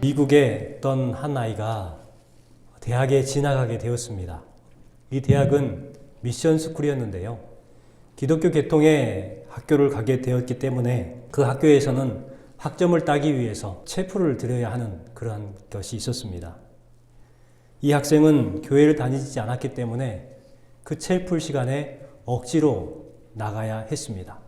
미국의 어떤 한 아이가 대학에 진학하게 되었습니다. 이 대학은 미션 스쿨이었는데요. 기독교 계통의 학교를 가게 되었기 때문에 그 학교에서는 학점을 따기 위해서 체프를 드려야 하는 그러한 것이 있었습니다. 이 학생은 교회를 다니지 않았기 때문에 그 체풀 시간에 억지로 나가야 했습니다.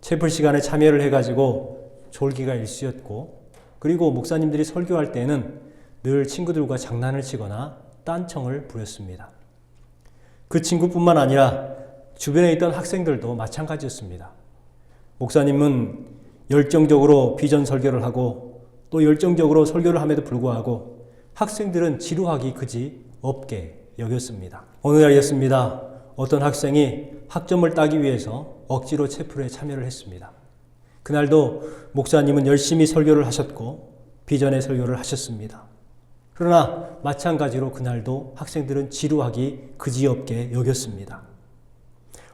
체풀 시간에 참여를 해가지고 졸기가 일쑤였고 그리고 목사님들이 설교할 때는 늘 친구들과 장난을 치거나 딴청을 부렸습니다. 그 친구뿐만 아니라 주변에 있던 학생들도 마찬가지였습니다. 목사님은 열정적으로 비전 설교를 하고 또 열정적으로 설교를 함에도 불구하고 학생들은 지루하기 그지 없게 여겼습니다. 어느 날이었습니다. 어떤 학생이 학점을 따기 위해서 억지로 체풀에 참여를 했습니다. 그날도 목사님은 열심히 설교를 하셨고 비전의 설교를 하셨습니다. 그러나 마찬가지로 그날도 학생들은 지루하기 그지없게 여겼습니다.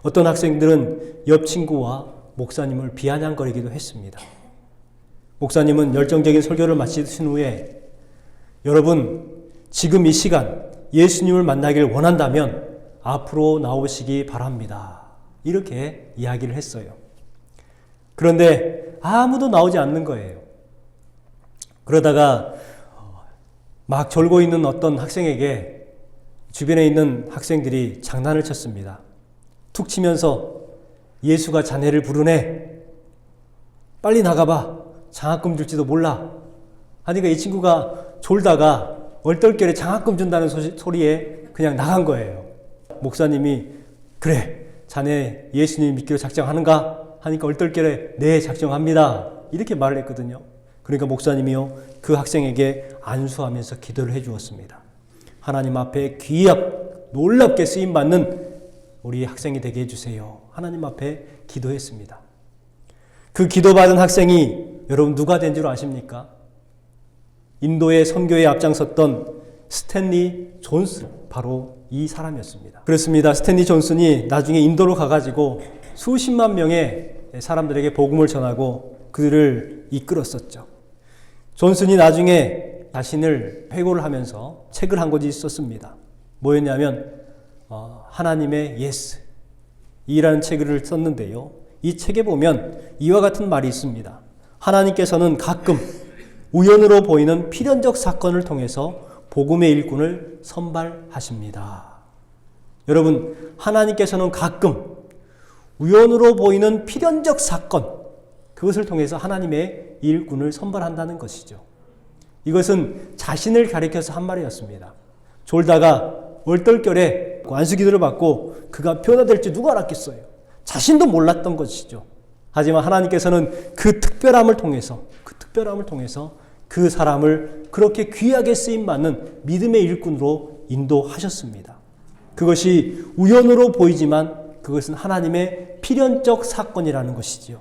어떤 학생들은 옆 친구와 목사님을 비아냥거리기도 했습니다. 목사님은 열정적인 설교를 마치신 후에 여러분 지금 이 시간 예수님을 만나길 원한다면 앞으로 나오시기 바랍니다. 이렇게 이야기를 했어요. 그런데 아무도 나오지 않는 거예요. 그러다가 막 졸고 있는 어떤 학생에게 주변에 있는 학생들이 장난을 쳤습니다. 툭 치면서 예수가 자네를 부르네. 빨리 나가봐. 장학금 줄지도 몰라. 하니까 이 친구가 졸다가 얼떨결에 장학금 준다는 소리에 그냥 나간 거예요. 목사님이 그래 자네 예수님 믿기로 작정하는가 하니까 얼떨결에 네 작정합니다. 이렇게 말을 했거든요. 그러니까 목사님이요 그 학생에게 안수하면서 기도를 해주었습니다. 하나님 앞에 귀합 놀랍게 쓰임 받는 우리 학생이 되게 해주세요. 하나님 앞에 기도했습니다. 그 기도받은 학생이 여러분 누가 된 줄 아십니까? 인도의 선교에 앞장섰던 스탠리 존스 바로 이 사람이었습니다. 그렇습니다. 스탠리 존슨이 나중에 인도로 가가지고 수십만 명의 사람들에게 복음을 전하고 그들을 이끌었었죠. 존슨이 나중에 자신을 회고를 하면서 책을 한 권이 있었습니다. 뭐였냐면 어, 하나님의 예스 이라는 책을 썼는데요. 이 책에 보면 이와 같은 말이 있습니다. 하나님께서는 가끔 우연으로 보이는 필연적 사건을 통해서 복음의 일꾼을 선발하십니다. 여러분, 하나님께서는 가끔 우연으로 보이는 필연적 사건, 그것을 통해서 하나님의 일꾼을 선발한다는 것이죠. 이것은 자신을 가리켜서 한 말이었습니다. 졸다가 얼떨결에 안수기도를 받고 그가 변화될지 누가 알았겠어요. 자신도 몰랐던 것이죠. 하지만 하나님께서는 그 특별함을 통해서 그 특별함을 통해서 그 사람을 그렇게 귀하게 쓰임 받는 믿음의 일꾼으로 인도하셨습니다. 그것이 우연으로 보이지만 그것은 하나님의 필연적 사건이라는 것이지요.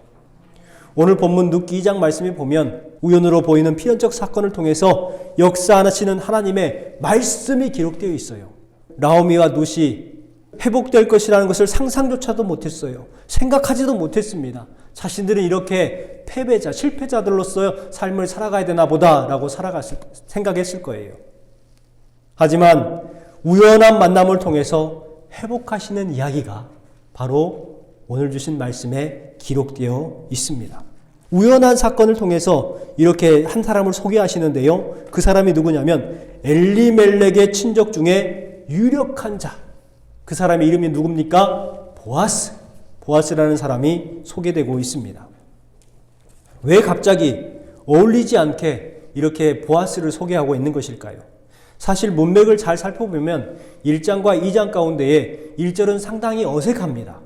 오늘 본문 눕기 2장 말씀에 보면 우연으로 보이는 필연적 사건을 통해서 역사하시는 하나님의 말씀이 기록되어 있어요. 라오미와 룻이 회복될 것이라는 것을 상상조차도 못했어요. 생각하지도 못했습니다. 자신들은 이렇게 패배자, 실패자들로서 삶을 살아가야 되나 보다라고 살아갔을, 생각했을 거예요. 하지만 우연한 만남을 통해서 회복하시는 이야기가 바로 오늘 주신 말씀에 기록되어 있습니다. 우연한 사건을 통해서 이렇게 한 사람을 소개하시는데요. 그 사람이 누구냐면 엘리멜렉의 친족 중에 유력한 자. 그 사람의 이름이 누굽니까? 보아스. 보아스라는 사람이 소개되고 있습니다. 왜 갑자기 어울리지 않게 이렇게 보아스를 소개하고 있는 것일까요? 사실 문맥을 잘 살펴보면 1장과 2장 가운데에 1절은 상당히 어색합니다.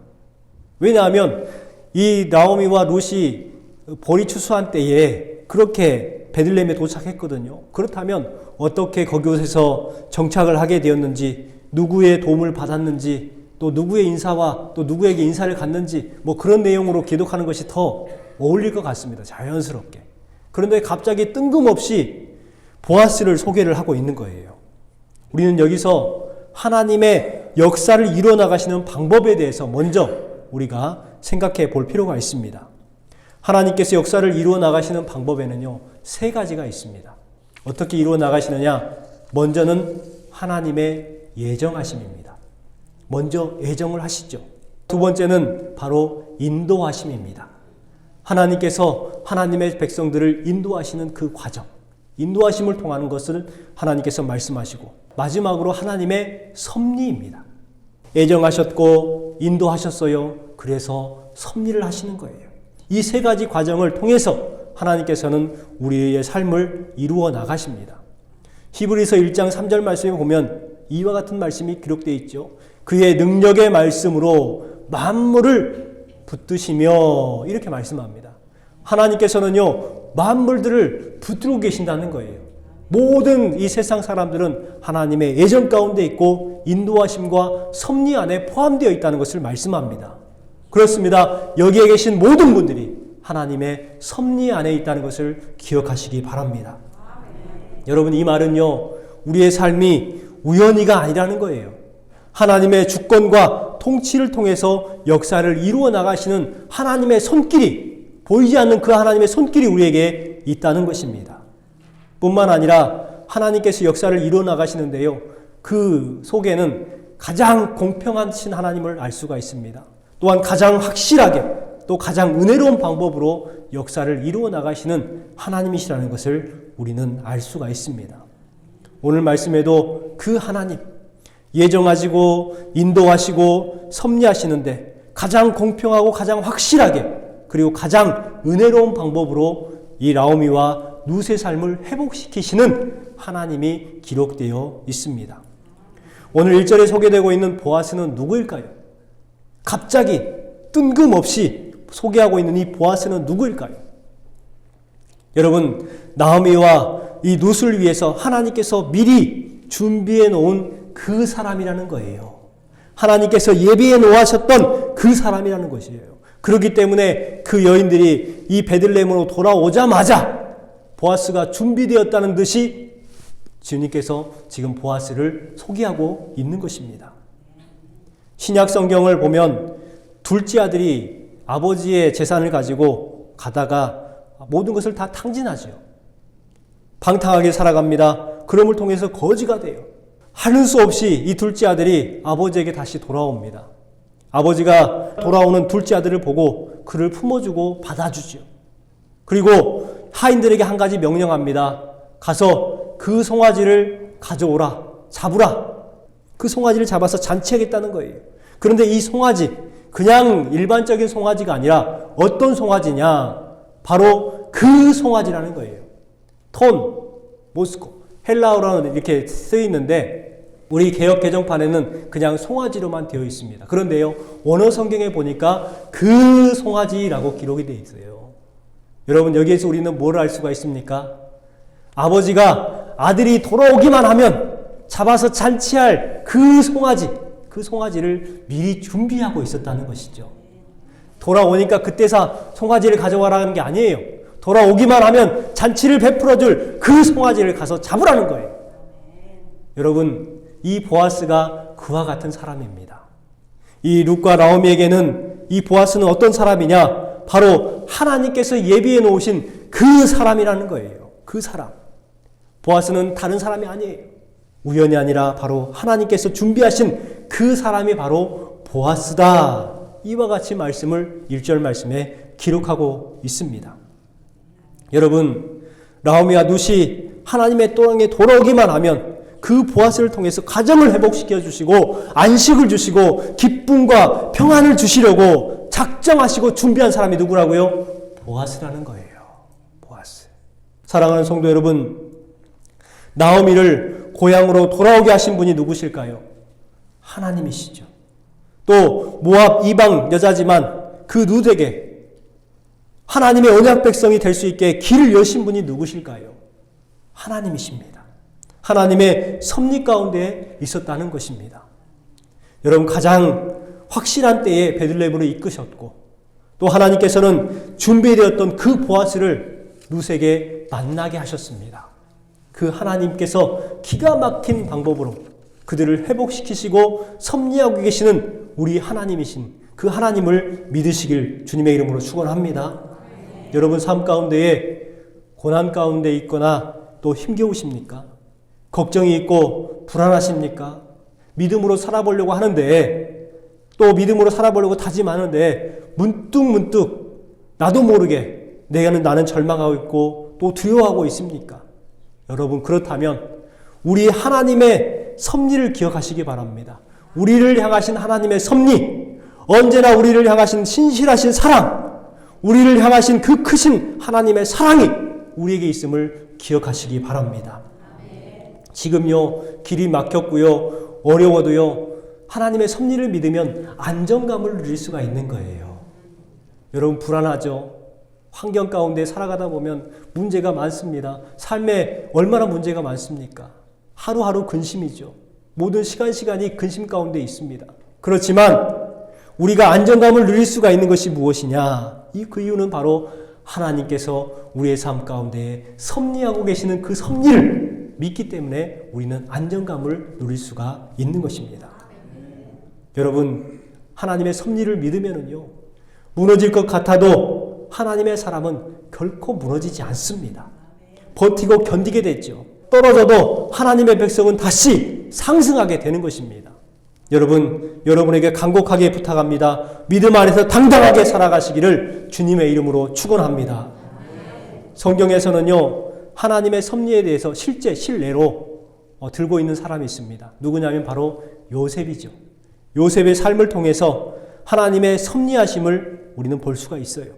왜냐하면 이 나오미와 룻이 보리 추수한 때에 그렇게 베들레헴에 도착했거든요. 그렇다면 어떻게 거기에서 정착을 하게 되었는지, 누구의 도움을 받았는지, 또 누구의 인사와 또 누구에게 인사를 갔는지 뭐 그런 내용으로 기록하는 것이 더 어울릴 것 같습니다. 자연스럽게. 그런데 갑자기 뜬금없이 보아스를 소개를 하고 있는 거예요. 우리는 여기서 하나님의 역사를 이뤄나가시는 방법에 대해서 먼저 우리가 생각해 볼 필요가 있습니다. 하나님께서 역사를 이루어 나가시는 방법에는요, 세 가지가 있습니다. 어떻게 이루어 나가시느냐? 먼저는 하나님의 예정하심입니다. 먼저 예정을 하시죠. 두 번째는 바로 인도하심입니다. 하나님께서 하나님의 백성들을 인도하시는 그 과정, 인도하심을 통하는 것을 하나님께서 말씀하시고 마지막으로 하나님의 섭리입니다. 예정하셨고 인도하셨어요. 그래서 섭리를 하시는 거예요. 이 세 가지 과정을 통해서 하나님께서는 우리의 삶을 이루어 나가십니다. 히브리서 1장 3절 말씀에 보면 이와 같은 말씀이 기록되어 있죠. 그의 능력의 말씀으로 만물을 붙드시며 이렇게 말씀합니다. 하나님께서는요, 만물들을 붙들고 계신다는 거예요. 모든 이 세상 사람들은 하나님의 예정 가운데 있고 인도하심과 섭리 안에 포함되어 있다는 것을 말씀합니다. 그렇습니다. 여기에 계신 모든 분들이 하나님의 섭리 안에 있다는 것을 기억하시기 바랍니다. 여러분 이 말은요. 우리의 삶이 우연히가 아니라는 거예요. 하나님의 주권과 통치를 통해서 역사를 이루어 나가시는 하나님의 손길이 보이지 않는 그 하나님의 손길이 우리에게 있다는 것입니다. 뿐만 아니라 하나님께서 역사를 이루어 나가시는데요. 그 속에는 가장 공평하신 하나님을 알 수가 있습니다. 또한 가장 확실하게 또 가장 은혜로운 방법으로 역사를 이루어 나가시는 하나님이시라는 것을 우리는 알 수가 있습니다. 오늘 말씀에도 그 하나님 예정하시고 인도하시고 섭리하시는데 가장 공평하고 가장 확실하게 그리고 가장 은혜로운 방법으로 이 라오미와 누세 삶을 회복시키시는 하나님이 기록되어 있습니다. 오늘 1절에 소개되고 있는 보아스는 누구일까요? 갑자기 뜬금없이 소개하고 있는 이 보아스는 누구일까요? 여러분, 나오미와 이 룻을 위해서 하나님께서 미리 준비해 놓은 그 사람이라는 거예요. 하나님께서 예비해 놓으셨던 그 사람이라는 것이에요. 그렇기 때문에 그 여인들이 이 베들레헴으로 돌아오자마자 보아스가 준비되었다는 듯이 주님께서 지금 보아스를 소개하고 있는 것입니다. 신약 성경을 보면 둘째 아들이 아버지의 재산을 가지고 가다가 모든 것을 다 탕진하죠. 방탕하게 살아갑니다. 그럼을 통해서 거지가 돼요. 하는 수 없이 이 둘째 아들이 아버지에게 다시 돌아옵니다. 아버지가 돌아오는 둘째 아들을 보고 그를 품어주고 받아주죠. 그리고 하인들에게 한 가지 명령합니다. 가서 그 송아지를 가져오라. 잡으라. 그 송아지를 잡아서 잔치하겠다는 거예요. 그런데 이 송아지, 그냥 일반적인 송아지가 아니라 어떤 송아지냐? 바로 그 송아지라는 거예요. 톤, 모스코. 헬라어로는 이렇게 쓰여 있는데 우리 개혁 개정판에는 그냥 송아지로만 되어 있습니다. 그런데요, 원어 성경에 보니까 그 송아지라고 기록이 되어 있어요. 여러분, 여기에서 우리는 뭘 알 수가 있습니까? 아버지가 아들이 돌아오기만 하면 잡아서 잔치할 그 송아지, 그 송아지를 미리 준비하고 있었다는 것이죠. 돌아오니까 그때사 송아지를 가져와라는 게 아니에요. 돌아오기만 하면 잔치를 베풀어 줄 그 송아지를 가서 잡으라는 거예요. 여러분, 이 보아스가 그와 같은 사람입니다. 이 룻과 라오미에게는 이 보아스는 어떤 사람이냐? 바로 하나님께서 예비해 놓으신 그 사람이라는 거예요. 그 사람. 보아스는 다른 사람이 아니에요. 우연이 아니라 바로 하나님께서 준비하신 그 사람이 바로 보아스다. 이와 같이 말씀을 1절 말씀에 기록하고 있습니다. 여러분, 라오미와 누시 하나님의 땅에 돌아오기만 하면 그 보아스를 통해서 가정을 회복시켜 주시고 안식을 주시고 기쁨과 평안을 주시려고 작정하시고 준비한 사람이 누구라고요? 보아스라는 거예요. 보아스. 사랑하는 성도 여러분, 나오미를 고향으로 돌아오게 하신 분이 누구실까요? 하나님이시죠. 또 모압 이방 여자지만 그 누드에게 하나님의 언약 백성이 될 수 있게 길을 여신 분이 누구실까요? 하나님이십니다. 하나님의 섭리 가운데 있었다는 것입니다. 여러분 가장 확실한 때에 베들레헴으로 이끄셨고 또 하나님께서는 준비되었던 그 보아스를 룻에게 만나게 하셨습니다. 그 하나님께서 기가 막힌 방법으로 그들을 회복시키시고 섭리하고 계시는 우리 하나님이신 그 하나님을 믿으시길 주님의 이름으로 축원합니다. 여러분 삶 가운데에 고난 가운데 있거나 또 힘겨우십니까? 걱정이 있고 불안하십니까? 믿음으로 살아보려고 하는데 또 믿음으로 살아보려고 다짐하는데 문득 문득 나도 모르게 내가는 나는 절망하고 있고 또 두려워하고 있습니까? 여러분 그렇다면 우리 하나님의 섭리를 기억하시기 바랍니다. 우리를 향하신 하나님의 섭리, 언제나 우리를 향하신 신실하신 사랑, 우리를 향하신 그 크신 하나님의 사랑이 우리에게 있음을 기억하시기 바랍니다. 지금요, 길이 막혔고요, 어려워도요, 하나님의 섭리를 믿으면 안정감을 누릴 수가 있는 거예요. 여러분, 불안하죠? 환경 가운데 살아가다 보면 문제가 많습니다. 삶에 얼마나 문제가 많습니까? 하루하루 근심이죠. 모든 시간 시간이 근심 가운데 있습니다. 그렇지만 우리가 안정감을 누릴 수가 있는 것이 무엇이냐? 이 그 이유는 바로 하나님께서 우리의 삶 가운데 섭리하고 계시는 그 섭리를 믿기 때문에 우리는 안정감을 누릴 수가 있는 것입니다. 여러분, 하나님의 섭리를 믿으면은요, 무너질 것 같아도 하나님의 사람은 결코 무너지지 않습니다. 버티고 견디게 됐죠. 떨어져도 하나님의 백성은 다시 상승하게 되는 것입니다. 여러분, 여러분에게 간곡하게 부탁합니다. 믿음 안에서 당당하게 살아가시기를 주님의 이름으로 축원합니다. 성경에서는요, 하나님의 섭리에 대해서 실제 실례로 어, 들고 있는 사람이 있습니다. 누구냐면 바로 요셉이죠. 요셉의 삶을 통해서 하나님의 섭리하심을 우리는 볼 수가 있어요.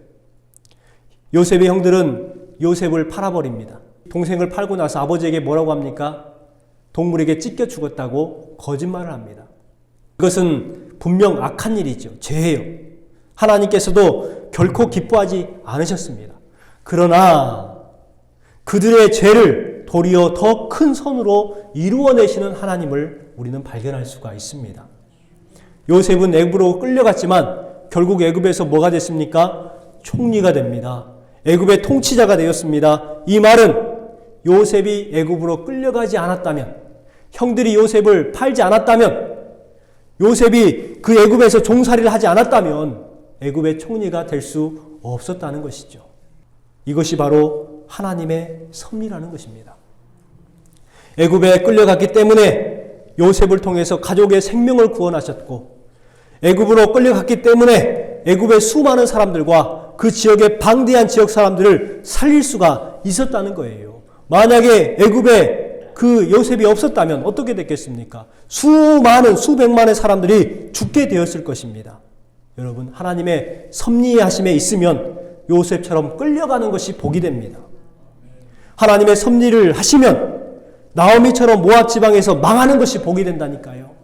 요셉의 형들은 요셉을 팔아버립니다. 동생을 팔고 나서 아버지에게 뭐라고 합니까? 동물에게 찢겨 죽었다고 거짓말을 합니다. 이것은 분명 악한 일이죠. 죄예요. 하나님께서도 결코 기뻐하지 않으셨습니다. 그러나 그들의 죄를 도리어 더 큰 선으로 이루어내시는 하나님을 우리는 발견할 수가 있습니다. 요셉은 애굽으로 끌려갔지만 결국 애굽에서 뭐가 됐습니까? 총리가 됩니다. 애굽의 통치자가 되었습니다. 이 말은 요셉이 애굽으로 끌려가지 않았다면 형들이 요셉을 팔지 않았다면 요셉이 그 애굽에서 종살이를 하지 않았다면 애굽의 총리가 될 수 없었다는 것이죠. 이것이 바로 하나님의 섭리라는 것입니다. 애굽에 끌려갔기 때문에 요셉을 통해서 가족의 생명을 구원하셨고 애굽으로 끌려갔기 때문에 애굽의 수많은 사람들과 그 지역의 방대한 지역 사람들을 살릴 수가 있었다는 거예요. 만약에 애굽에 그 요셉이 없었다면 어떻게 됐겠습니까? 수많은 수백만의 사람들이 죽게 되었을 것입니다. 여러분 하나님의 섭리하심에 있으면 요셉처럼 끌려가는 것이 복이 됩니다. 하나님의 섭리를 하시면 나오미처럼 모압 지방에서 망하는 것이 복이 된다니까요.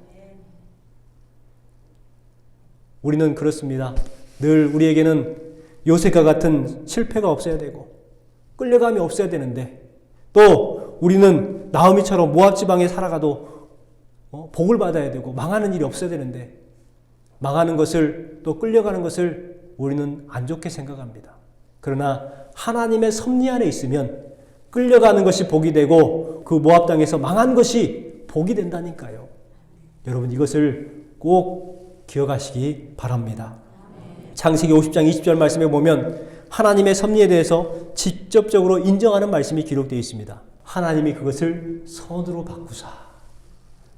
우리는 그렇습니다. 늘 우리에게는 요셉과 같은 실패가 없어야 되고 끌려감이 없어야 되는데 또 우리는 나오미처럼 모압 지방에 살아가도 어, 복을 받아야 되고 망하는 일이 없어야 되는데 망하는 것을 또 끌려가는 것을 우리는 안 좋게 생각합니다. 그러나 하나님의 섭리 안에 있으면 끌려가는 것이 복이 되고 그 모압 땅에서 망한 것이 복이 된다니까요. 여러분 이것을 꼭 기억하시기 바랍니다. 창세기 50장 20절 말씀에 보면 하나님의 섭리에 대해서 직접적으로 인정하는 말씀이 기록되어 있습니다. 하나님이 그것을 선으로 바꾸사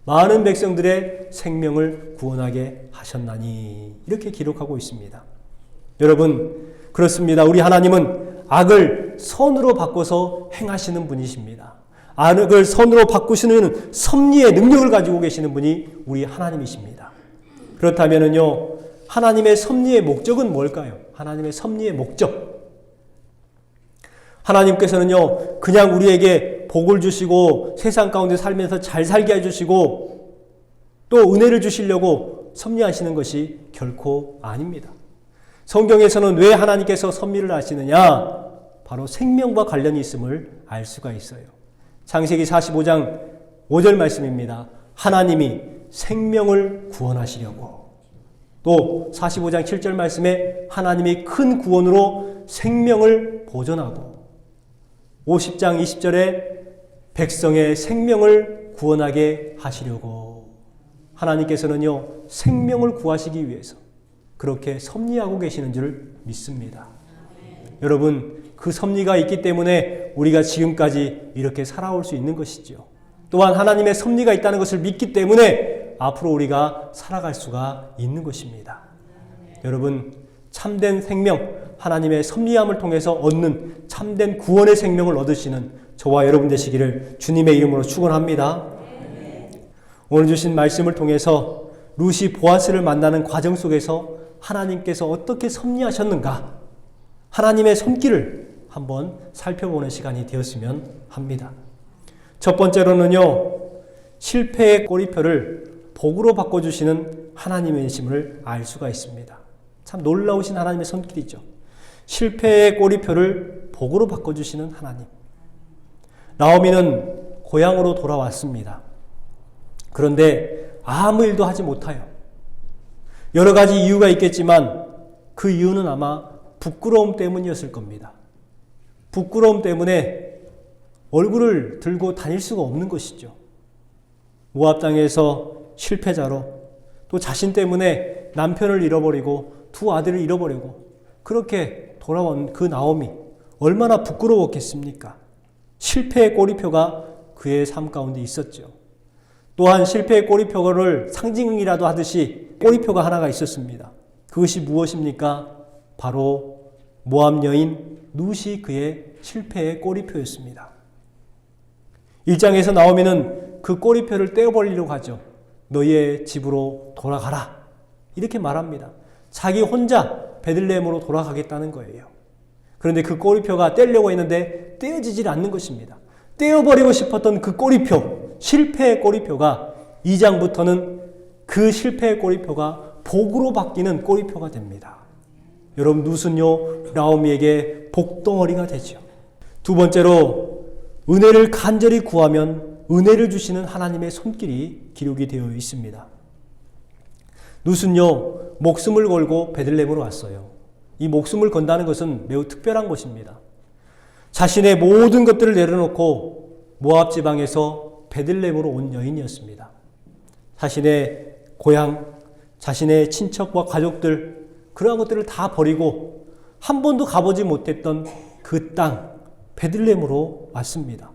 많은 백성들의 생명을 구원하게 하셨나니 이렇게 기록하고 있습니다. 여러분 그렇습니다. 우리 하나님은 악을 선으로 바꿔서 행하시는 분이십니다. 악을 선으로 바꾸시는 섭리의 능력을 가지고 계시는 분이 우리 하나님이십니다. 그렇다면요 하나님의 섭리의 목적은 뭘까요? 하나님의 섭리의 목적. 하나님께서는요, 그냥 우리에게 복을 주시고 세상 가운데 살면서 잘 살게 해주시고 또 은혜를 주시려고 섭리하시는 것이 결코 아닙니다. 성경에서는 왜 하나님께서 섭리를 하시느냐? 바로 생명과 관련이 있음을 알 수가 있어요. 창세기 45장 5절 말씀입니다. 하나님이 생명을 구원하시려고. 또 45장 7절 말씀에 하나님이 큰 구원으로 생명을 보존하고 50장 20절에 백성의 생명을 구원하게 하시려고 하나님께서는요 생명을 구하시기 위해서 그렇게 섭리하고 계시는 줄 믿습니다. 여러분 그 섭리가 있기 때문에 우리가 지금까지 이렇게 살아올 수 있는 것이지요. 또한 하나님의 섭리가 있다는 것을 믿기 때문에 앞으로 우리가 살아갈 수가 있는 것입니다. 여러분, 참된 생명, 하나님의 섭리함을 통해서 얻는 참된 구원의 생명을 얻으시는 저와 여러분 되시기를 주님의 이름으로 축원합니다. 오늘 주신 말씀을 통해서 루시 보아스를 만나는 과정 속에서 하나님께서 어떻게 섭리하셨는가 하나님의 손길을 한번 살펴보는 시간이 되었으면 합니다. 첫 번째로는요, 실패의 꼬리표를 복으로 바꿔주시는 하나님의 심을 알 수가 있습니다. 참 놀라우신 하나님의 손길이죠. 실패의 꼬리표를 복으로 바꿔주시는 하나님. 나오미는 고향으로 돌아왔습니다. 그런데 아무 일도 하지 못하여 여러 가지 이유가 있겠지만 그 이유는 아마 부끄러움 때문이었을 겁니다. 부끄러움 때문에 얼굴을 들고 다닐 수가 없는 것이죠. 모압 땅에서 실패자로 또 자신 때문에 남편을 잃어버리고 두 아들을 잃어버리고 그렇게 돌아온 그 나옴이 얼마나 부끄러웠겠습니까? 실패의 꼬리표가 그의 삶 가운데 있었죠. 또한 실패의 꼬리표를 상징이라도 하듯이 꼬리표가 하나가 있었습니다. 그것이 무엇입니까? 바로 모함 여인 룻이 그의 실패의 꼬리표였습니다. 1장에서 나오면은 그 꼬리표를 떼어버리려고 하죠. 너희의 집으로 돌아가라. 이렇게 말합니다. 자기 혼자 베들레헴으로 돌아가겠다는 거예요. 그런데 그 꼬리표가 떼려고 했는데 떼어지질 않는 것입니다. 떼어버리고 싶었던 그 꼬리표, 실패의 꼬리표가 2장부터는 그 실패의 꼬리표가 복으로 바뀌는 꼬리표가 됩니다. 여러분, 누순요 라오미에게 복덩어리가 되죠. 두 번째로, 은혜를 간절히 구하면 은혜를 주시는 하나님의 손길이 기록이 되어 있습니다. 누순요 목숨을 걸고 베들레헴으로 왔어요. 이 목숨을 건다는 것은 매우 특별한 것입니다. 자신의 모든 것들을 내려놓고 모압 지방에서 베들레헴으로 온 여인이었습니다. 자신의 고향, 자신의 친척과 가족들 그러한 것들을 다 버리고 한 번도 가보지 못했던 그 땅 베들레헴으로 왔습니다.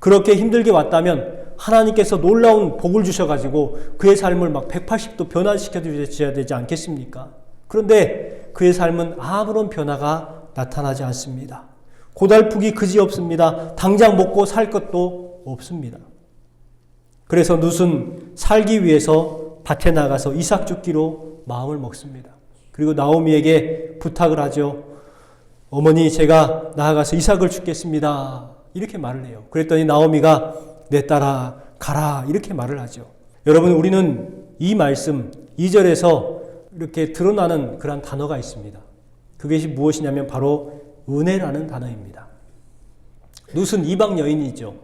그렇게 힘들게 왔다면 하나님께서 놀라운 복을 주셔가지고 그의 삶을 막 180도 변화시켜 주셔야 되지 않겠습니까? 그런데 그의 삶은 아무런 변화가 나타나지 않습니다. 고달프기 그지 없습니다. 당장 먹고 살 것도 없습니다. 그래서 룻은 살기 위해서 밭에 나가서 이삭 죽기로 마음을 먹습니다. 그리고 나오미에게 부탁을 하죠. 어머니 제가 나아가서 이삭을 죽겠습니다. 이렇게 말을 해요. 그랬더니 나오미가 내 딸아 가라 이렇게 말을 하죠. 여러분 우리는 이 말씀 2절에서 이렇게 드러나는 그런 단어가 있습니다. 그것이 무엇이냐면 바로 은혜라는 단어입니다. 룻은 이방 여인이죠.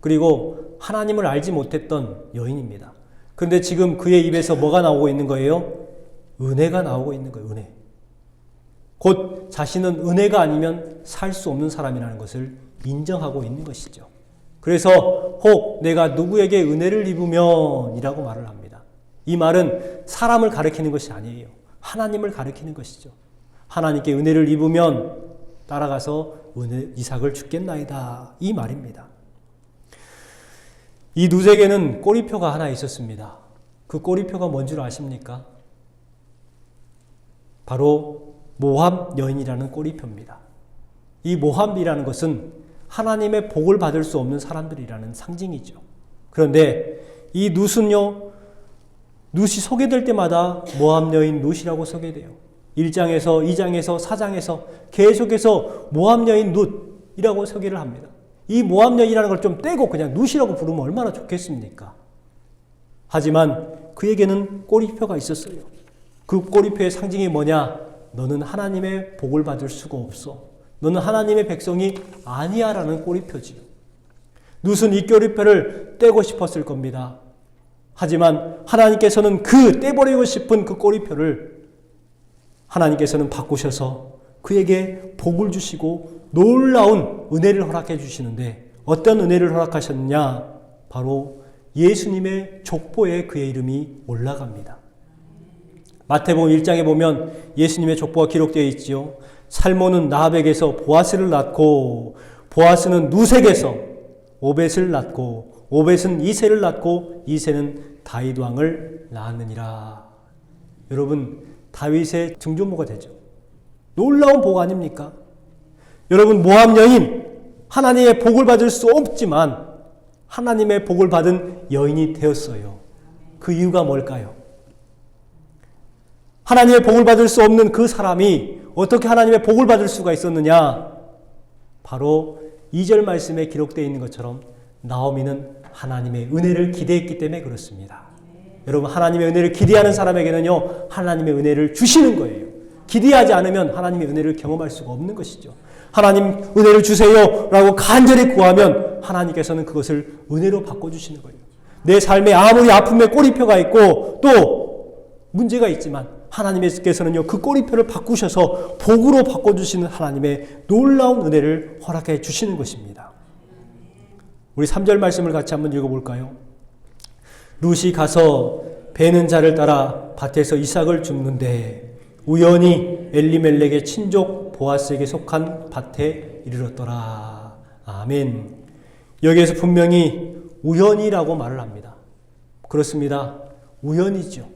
그리고 하나님을 알지 못했던 여인입니다. 그런데 지금 그의 입에서 뭐가 나오고 있는 거예요? 은혜가 나오고 있는 거예요. 은혜. 곧 자신은 은혜가 아니면 살 수 없는 사람이라는 것을 인정하고 있는 것이죠. 그래서 혹 내가 누구에게 은혜를 입으면 이라고 말을 합니다. 이 말은 사람을 가리키는 것이 아니에요. 하나님을 가리키는 것이죠. 하나님께 은혜를 입으면 따라가서 은혜, 이삭을 죽겠나이다. 이 말입니다. 이 누색에는 꼬리표가 하나 있었습니다. 그 꼬리표가 뭔 줄 아십니까? 바로 모함 여인이라는 꼬리표입니다. 이 모함이라는 것은 하나님의 복을 받을 수 없는 사람들이라는 상징이죠. 그런데 이 룻은요, 룻이 소개될 때마다 모함 여인 룻이라고 소개돼요. 1장에서 2장에서 4장에서 계속해서 모함 여인 룻이라고 소개를 합니다. 이 모함 여인이라는 걸 좀 떼고 그냥 룻이라고 부르면 얼마나 좋겠습니까? 하지만 그에게는 꼬리표가 있었어요. 그 꼬리표의 상징이 뭐냐? 너는 하나님의 복을 받을 수가 없어. 너는 하나님의 백성이 아니야라는 꼬리표지요. 룻은 이 꼬리표를 떼고 싶었을 겁니다. 하지만 하나님께서는 그 떼버리고 싶은 그 꼬리표를 하나님께서는 바꾸셔서 그에게 복을 주시고 놀라운 은혜를 허락해 주시는데 어떤 은혜를 허락하셨느냐? 바로 예수님의 족보에 그의 이름이 올라갑니다. 마태복음 1장에 보면 예수님의 족보가 기록되어 있지요. 살모는 나합에게서 보아스를 낳고 보아스는 누색에서 오벳을 낳고 오벳은 이세를 낳고 이세는 다윗 왕을 낳았느니라. 여러분 다윗의 증조모가 되죠. 놀라운 복 아닙니까? 여러분 모함 여인 하나님의 복을 받을 수 없지만 하나님의 복을 받은 여인이 되었어요. 그 이유가 뭘까요? 하나님의 복을 받을 수 없는 그 사람이 어떻게 하나님의 복을 받을 수가 있었느냐? 바로 2절 말씀에 기록되어 있는 것처럼 나오미는 하나님의 은혜를 기대했기 때문에 그렇습니다. 여러분 하나님의 은혜를 기대하는 사람에게는요 하나님의 은혜를 주시는 거예요. 기대하지 않으면 하나님의 은혜를 경험할 수가 없는 것이죠. 하나님 은혜를 주세요 라고 간절히 구하면 하나님께서는 그것을 은혜로 바꿔 주시는 거예요. 내 삶에 아무리 아픔에 꼬리표가 있고 또 문제가 있지만 하나님께서는요 그 꼬리표를 바꾸셔서 복으로 바꿔 주시는 하나님의 놀라운 은혜를 허락해 주시는 것입니다. 우리 3절 말씀을 같이 한번 읽어 볼까요? 룻이 가서 배는 자를 따라 밭에서 이삭을 줍는데 우연히 엘리멜렉의 친족 보아스에게 속한 밭에 이르렀더라. 아멘. 여기에서 분명히 우연이라고 말을 합니다. 그렇습니다. 우연이죠.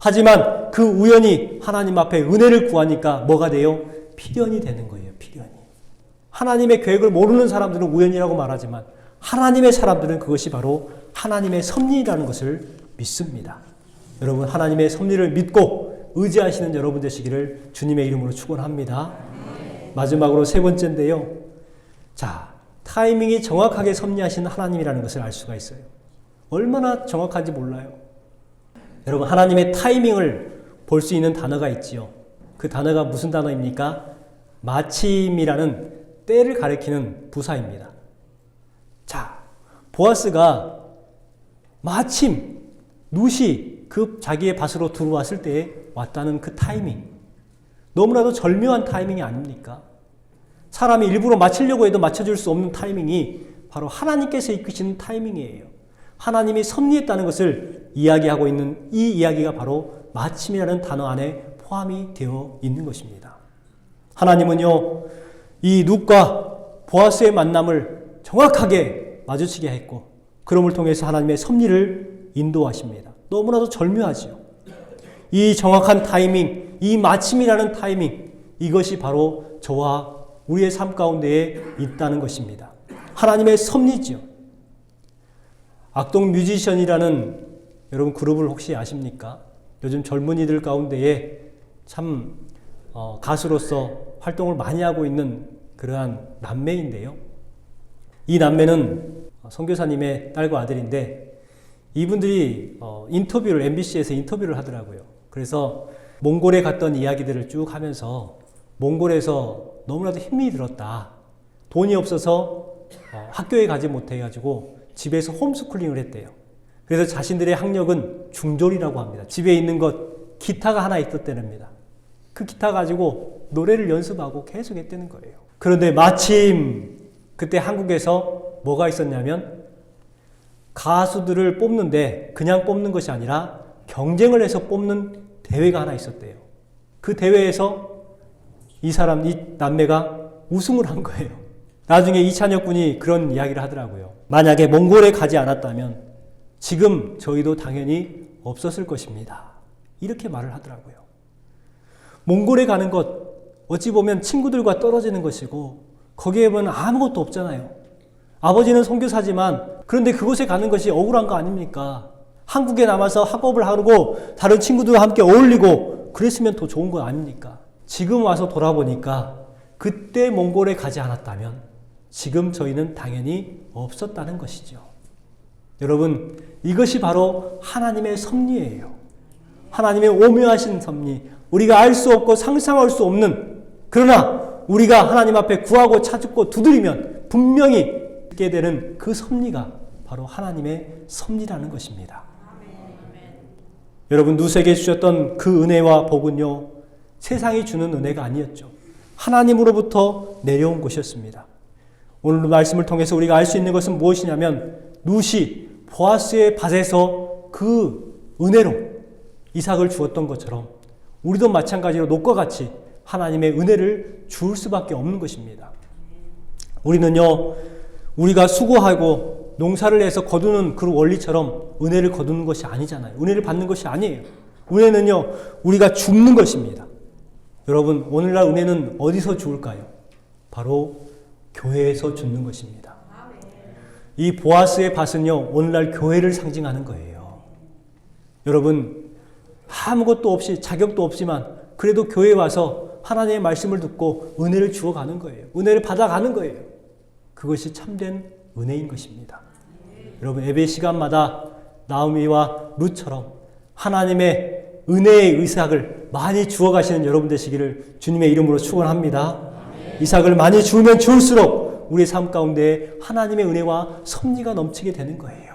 하지만 그 우연이 하나님 앞에 은혜를 구하니까 뭐가 돼요? 필연이 되는 거예요. 필연이. 하나님의 계획을 모르는 사람들은 우연이라고 말하지만 하나님의 사람들은 그것이 바로 하나님의 섭리라는 것을 믿습니다. 여러분 하나님의 섭리를 믿고 의지하시는 여러분 되시기를 주님의 이름으로 축원합니다. 마지막으로 세 번째인데요. 자, 타이밍이 정확하게 섭리하신 하나님이라는 것을 알 수가 있어요. 얼마나 정확한지 몰라요. 여러분 하나님의 타이밍을 볼 수 있는 단어가 있지요. 그 단어가 무슨 단어입니까? 마침이라는 때를 가리키는 부사입니다. 자, 보아스가 마침 룻이 그 자기의 밭으로 들어왔을 때에 왔다는 그 타이밍. 너무나도 절묘한 타이밍이 아닙니까? 사람이 일부러 맞추려고 해도 맞춰줄 수 없는 타이밍이 바로 하나님께서 이끄시는 타이밍이에요. 하나님이 섭리했다는 것을 이야기하고 있는 이 이야기가 바로 마침이라는 단어 안에 포함이 되어 있는 것입니다. 하나님은요, 이 룻과 보아스의 만남을 정확하게 마주치게 했고, 그럼을 통해서 하나님의 섭리를 인도하십니다. 너무나도 절묘하지요. 이 정확한 타이밍, 이 마침이라는 타이밍, 이것이 바로 저와 우리의 삶 가운데에 있다는 것입니다. 하나님의 섭리지요. 악동 뮤지션이라는 여러분 그룹을 혹시 아십니까? 요즘 젊은이들 가운데에 참 어, 가수로서 활동을 많이 하고 있는 그러한 남매인데요. 이 남매는 선교사님의 딸과 아들인데 이분들이 어, 인터뷰를 MBC에서 인터뷰를 하더라고요. 그래서 몽골에 갔던 이야기들을 쭉 하면서 몽골에서 너무나도 힘이 들었다. 돈이 없어서 어, 학교에 가지 못해가지고 집에서 홈스쿨링을 했대요. 그래서 자신들의 학력은 중졸이라고 합니다. 집에 있는 것 기타가 하나 있었다랍니다. 그 기타 가지고 노래를 연습하고 계속 했다는 거예요. 그런데 마침 그때 한국에서 뭐가 있었냐면 가수들을 뽑는데 그냥 뽑는 것이 아니라 경쟁을 해서 뽑는 대회가 하나 있었대요. 그 대회에서 이 사람, 이 남매가 우승을 한 거예요. 나중에 이찬혁 군이 그런 이야기를 하더라고요. 만약에 몽골에 가지 않았다면 지금 저희도 당연히 없었을 것입니다. 이렇게 말을 하더라고요. 몽골에 가는 것, 어찌 보면 친구들과 떨어지는 것이고, 거기에 보면 아무것도 없잖아요. 아버지는 선교사지만, 그런데 그곳에 가는 것이 억울한 거 아닙니까? 한국에 남아서 학업을 하고, 다른 친구들과 함께 어울리고, 그랬으면 더 좋은 거 아닙니까? 지금 와서 돌아보니까, 그때 몽골에 가지 않았다면, 지금 저희는 당연히 없었다는 것이죠. 여러분, 이것이 바로 하나님의 섭리예요. 하나님의 오묘하신 섭리, 우리가 알 수 없고 상상할 수 없는 그러나 우리가 하나님 앞에 구하고 찾고 두드리면 분명히 있게 되는 그 섭리가 바로 하나님의 섭리라는 것입니다. 여러분 누세게 주셨던 그 은혜와 복은요 세상이 주는 은혜가 아니었죠. 하나님으로부터 내려온 것이었습니다. 오늘 말씀을 통해서 우리가 알 수 있는 것은 무엇이냐면 루시 보아스의 밭에서 그 은혜로 이삭을 주었던 것처럼 우리도 마찬가지로 녹과 같이 하나님의 은혜를 줄 수밖에 없는 것입니다. 우리는요, 우리가 수고하고 농사를 해서 거두는 그 원리처럼 은혜를 거두는 것이 아니잖아요. 은혜를 받는 것이 아니에요. 은혜는요, 우리가 죽는 것입니다. 여러분, 오늘날 은혜는 어디서 죽을까요? 바로 교회에서 죽는 것입니다. 이 보아스의 밭은요, 오늘날 교회를 상징하는 거예요. 여러분, 아무것도 없이, 자격도 없지만, 그래도 교회에 와서 하나님의 말씀을 듣고 은혜를 주어가는 거예요. 은혜를 받아가는 거예요. 그것이 참된 은혜인 것입니다. 여러분, 예배 시간마다 나오미와 룻처럼 하나님의 은혜의 의삭을 많이 주어 가시는 여러분 되시기를 주님의 이름으로 축원합니다. 이삭을 많이 주면 주울수록 우리 삶 가운데 하나님의 은혜와 섭리가 넘치게 되는 거예요.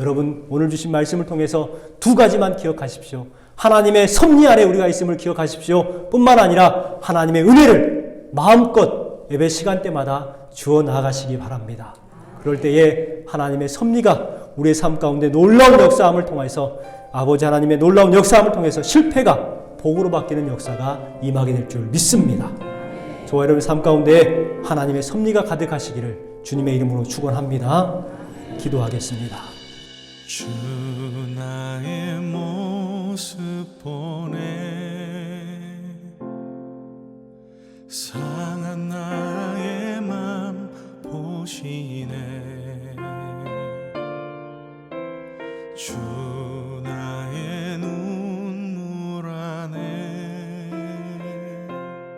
여러분 오늘 주신 말씀을 통해서 두 가지만 기억하십시오. 하나님의 섭리 아래 우리가 있음을 기억하십시오. 뿐만 아니라 하나님의 은혜를 마음껏 예배 시간대마다 주어 나가시기 바랍니다. 그럴 때에 하나님의 섭리가 우리의 삶 가운데 놀라운 역사함을 통해서 아버지 하나님의 놀라운 역사함을 통해서 실패가 복으로 바뀌는 역사가 임하게 될 줄 믿습니다. 저와 여러분의 삶 가운데 하나님의 섭리가 가득하시기를 주님의 이름으로 축원합니다. 기도하겠습니다. 주 나의 모습 보내 상한 나의 맘 보시네. 주